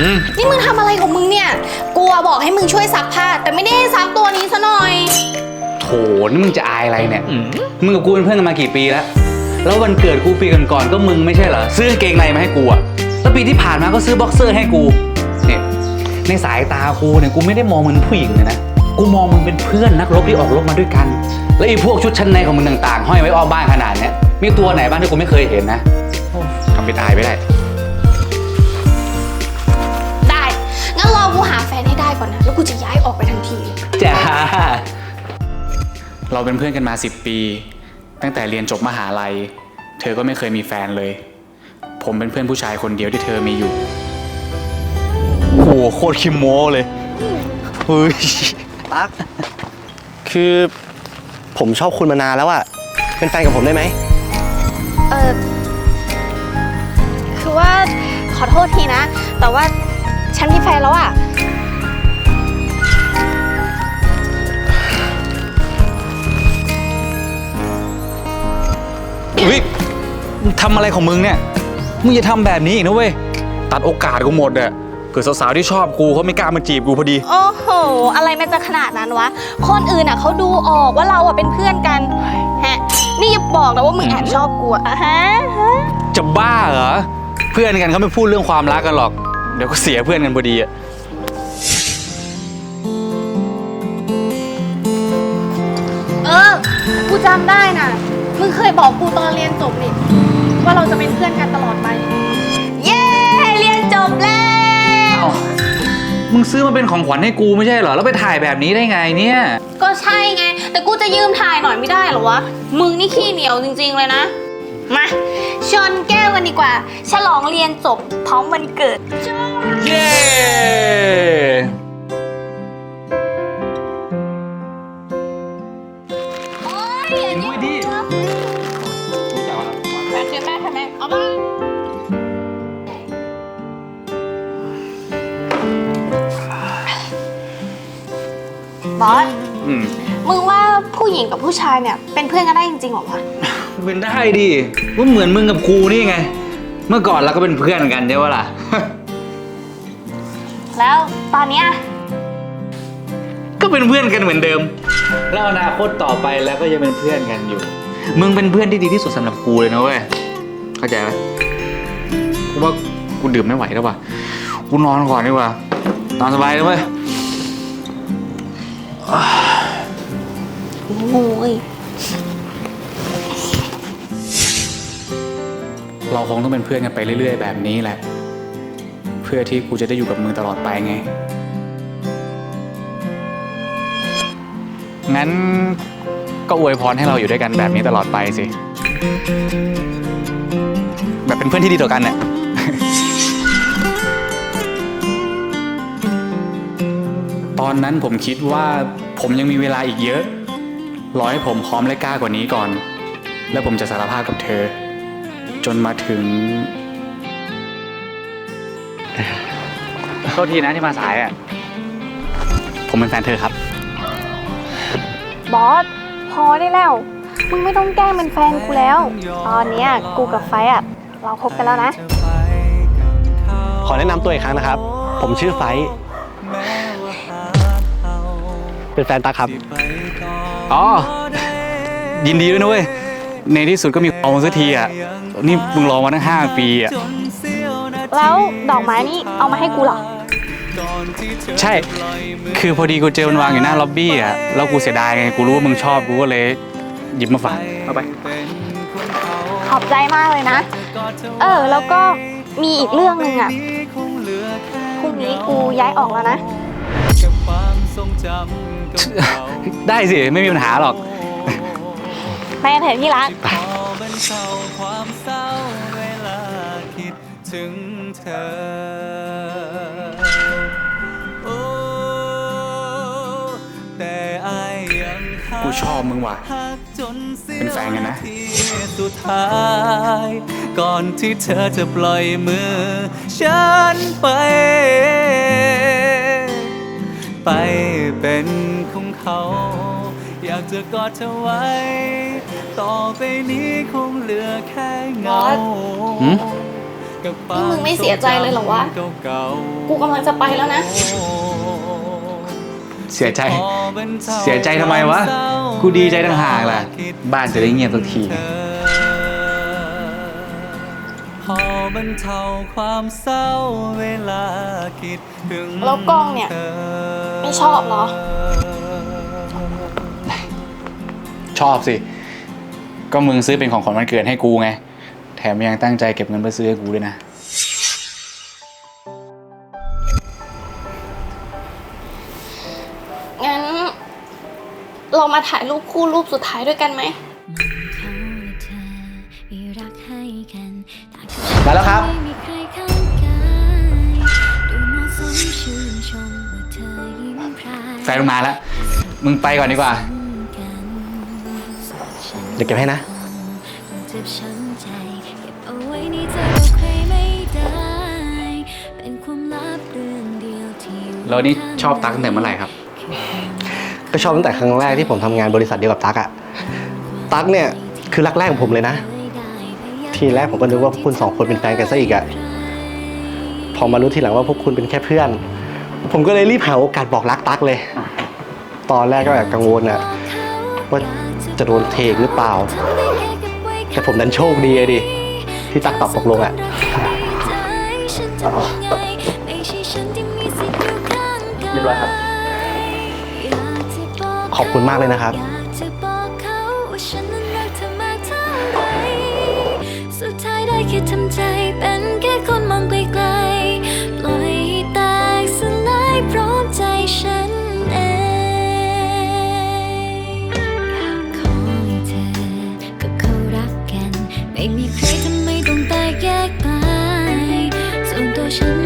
อืมนี่มึงทำอะไรของมึงเนี่ย กลัวบอกให้มึงช่วยซักผ้า แต่ไม่ได้ให้ซักตัวนี้ซะหน่อย โถนี่มึงจะอายอะไรเนี่ย มึงกับกูเป็นเพื่อนกันมากี่ปีแล้ว แล้ววันเกิดกูปีก่อนๆก็มึงไม่ใช่เหรอ ซื้อกางเกงในมาให้กูอะแล้วปีที่ผ่านมาก็ซื้อบ็อกเซอร์ให้กู เนี่ย ในสายตากูเนี่ยกูไม่ได้มองมึงเป็นผู้หญิงเลยนะ กูมองมึงเป็นเพื่อนนักรบที่ออกรบมาด้วยกัน แล้วไอ้พวกชุดชั้นในของมึงต่างๆ ห้อยไว้อ้อมบ้านขนาดเนี้ย มีตัวไหนบ้างที่กูไม่เคยเห็นนะโอ้ทำเป็นอายไม่ได้ได้ จ้า เราเป็นเพื่อนกันมา 10 ปี ตั้งแต่เรียนจบมหาลัย เธอก็ไม่เคยมีแฟนเลย ผมเป็นเพื่อนผู้ชายคนเดียวที่เธอมีอยู่โหโคตรคิมโมเลยเฮ้ยตั๊กคือผมชอบคุณมานานแล้วอะเป็นแฟนกับผมได้ไหม เออคือว่าขอโทษทีนะ แต่ว่าฉันมีแฟนแล้วอะ อุ้ยมึงทำอะไรของมึงเนี่ย มึงอย่าทำแบบนี้อีกนะเว้ย ตัดโอกาสกูหมดอะเกิดสาวๆที่ชอบกูเขาไม่กล้ามาจีบกูพอดี โอ้โห อะไรมันจะขนาดนั้นวะ คนอื่นอะเขาดูออกว่าเราอะเป็นเพื่อนกัน ฮะ นี่อย่าบอกนะว่ามึงแอบชอบกูอะฮะฮะ จะบ้าเหรอ เพื่อนกันเขาไม่พูดเรื่องความรักกันหรอก เดี๋ยวก็เสียเพื่อนกันพอดีอะเออ กูจำได้น่ะ มึงเคยบอกกูตอนเรียนจบนี่ว่าเราจะเป็นเพื่อนกันตลอดไป เย้ เรียนจบแล้วเอ้ามึงซื้อมาเป็นของขวัญให้กูไม่ใช่เหรอ แล้วไปถ่ายแบบนี้ได้ไงเนี่ย ก็ใช่ไง แต่กูจะยืมถ่ายหน่อยไม่ได้เหรอวะ มึงนี่ขี้เหนียวจริง ๆ เลยนะ มาชนแก้วกันดีกว่า ฉลองเรียนจบพร้อมวันเกิดเย้โอ้ยอย่ายืมแเอาบ้างบอส อืมมึงว่าผู้หญิงกับผู้ชายเนี่ยเป็นเพื่อนกันได้จริงๆเหรอวะ เป็นได้ดิว่าเหมือนมึงกับกูนี่ไง เมื่อก่อนเราก็เป็นเพื่อนกันใช่ปะล่ะ แล้วตอนเนี้ยก็เป็นเพื่อนกันเหมือนเดิม แล้วอนาคตต่อไปแล้วก็ยังเป็นเพื่อนกันอยู่ มึงเป็นเพื่อนที่ดีที่สุดสำหรับกูเลยนะเว้ย เข้าใจไหมกูว่ากูดื่มไม่ไหวแล้วว่ะกูนอนก่อนดีกว่านอนสบายเลยเว้ยโอ้ยเราคงต้องเป็นเพื่อนกันไปเรื่อย ๆ แบบนี้แหละ เพื่อที่กูจะได้อยู่กับมึงตลอดไปไง งั้นก็อวยพรให้เราอยู่ด้วยกันแบบนี้ตลอดไปสิแบบ เป็นเพื่อนที่ดีต่อกันเนี่ยตอนนั้นผมคิดว่าผมยังมีเวลาอีกเยอะ รอให้ผมพร้อมและกล้ากว่านี้ก่อน แล้วผมจะสารภาพกับเธอ จนมาถึงโทษทีนะที่มาสายอะ ผมเป็นแฟนเธอครับ บอส พอได้แล้ว มึงไม่ต้องแกล้งเป็นแฟนกูแล้ว ตอนเนี้ยกูกับไฟอะ เราคบกันแล้วนะ ขอแนะนำตัวอีกครั้งนะครับ ผมชื่อไฟท์เป็นแฟนตั๊กครับ อ๋อ ยินดีด้วยนะเว้ย ในที่สุดก็มีเอาสักทีอะ นี่มึงรอมาตั้งห้าปีอะ แล้วดอกไม้นี่เอามาให้กูเหรอ ใช่ คือพอดีกูเจอมันวางอยู่หน้าล็อบบี้อะ แล้วกูเสียดายไง กูรู้ว่ามึงชอบ กูก็เลยหยิบมาฝากเอาไป ขอบใจมากเลยนะ เออ แล้วก็มีอีกเรื่องหนึ่งอะพรุ่งนี้กูย้ายออกแล้วนะ ได้สิ ไม่มีปัญหาหรอก ไปกันเถอะที่รักบรรเทาความเศร้าเวลาคิดถึงเธอโอ้ กูชอบมึงว่ะหักจนเสี้ยวเป็นแฟนกันนะทีสุดท้าย ก่อนที่เธอจะปล่อยมือ ฉันไป ไปเป็นของเขา อยากจะกอดเธอไว้ ต่อไปนี้คงเหลือแค่เงาหืม กับนี่มึงไม่เสียใจเลยเหรอวะ เก่าๆ กูกำลังจะไปแล้วนะ เสียใจ เสียใจทำไมวะ กูดีใจต่างหากล่ะ บ้านจะได้เงียบสักที พอบรรเทาความเศร้าเวลาคิดถึงแล้วกล้องเนี่ยธไม่ชอบเหรอ ชอบสิ ก็มึงซื้อเป็นของขวัญวันเกิดให้กูไง แถมยังตั้งใจเก็บเงินเพื่อซื้อให้กูด้วยนะ เรามาถ่ายรูปคู่รูปสุดท้ายด้วยกันไหมเขาและเธอมีรักให้กันต่างมาแล้วครับไม่มีใครข้างกายดูเหมาะสมชื่นชมว่าเธอยิ้มพรายแฟนมึงมาแล้ว มึงไปก่อนดีกว่ากันฉันเดี๋ยวเก็บให้นะต้องเจ็บช้ำใจเก็บเอาไว้ในใจบอกใครไม่ได้เป็นความลับเรื่องเดียวที่แล้วนี่ชอบตั๊กตั้งแต่เมื่อไหร่ครับ ก็ชอบตั้งแต่ครั้งแรกที่ผมทำงานบริษัทเดียวกับตั๊กอะตั๊กเนี่ยคือรักแรกของผมเลยนะ ทีแรกผมก็นึกว่าพวกคุณสองคนเป็นแฟนกันซะอีกอะพอมารู้ทีหลังว่าพวกคุณเป็นแค่เพื่อน ผมก็เลยรีบหาโอกาสบอกรักตั๊กเลย ตอนแรกก็แอบกังวลอะว่าจะโดนเทหรือเปล่า แต่ผมดันโชคดีอะดิที่ตั๊กตอบตกลงอะเรียบร้อยครับ คุณมากเลยนะครับ สุดท้ายได้แค่ทำใจเป็นแค่คนมองไกลๆปล่อยแตกสลายพร้อมใจฉันเองอยากขอให้เธอกับเขารักกัน ไม่มีใครทำไมต้องแตกแยกไปส่วนตัวฉัน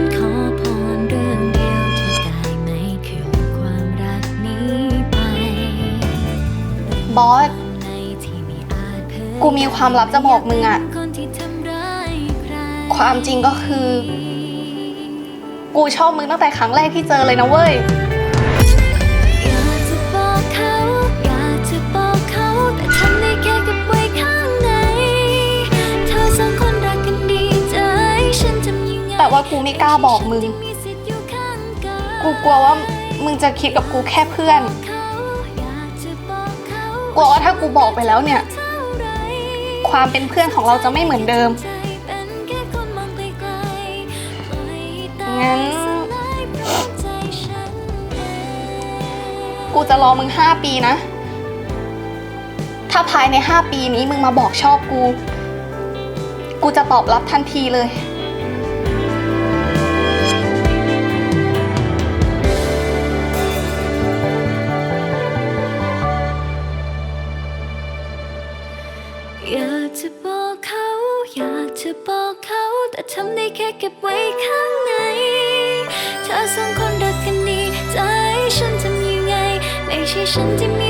บอสในที่ไม่อาจเผยกูมีความลับจะบอกมึงอะคนที่ทำร้ายใครความจริงก็คือ กูชอบมึงตั้งแต่ครั้งแรกที่เจอเลยนะเว้ยอยากจะบอกเขาอยากจะบอกเขาแต่ทำได้แค่เกับไว้ข้างในเธอสองคนรักกันดีจะให้ฉันทำยังไงแต่ว่ากูไม่กล้าบอกมึงฉันจะมีสิทธิ์อยู่ข้างกายกูกลัวว่ามึงจะคิดกับกูแค่เพื่อน ลัวว่าถ้ากูบอกไปแล้วเนี่ย ความเป็นเพื่อนของเราจะไม่เหมือนเดิม งั้น กูจะรอมึงห้าปีนะ ถ้าภายในห้าปีนี้มึงมาบอกชอบกู กูจะตอบรับทันทีเลย เก็บไว้ข้างใน เธอสองคนรักกันดีใจฉันทำยังไง ไม่ใช่ฉันที่มี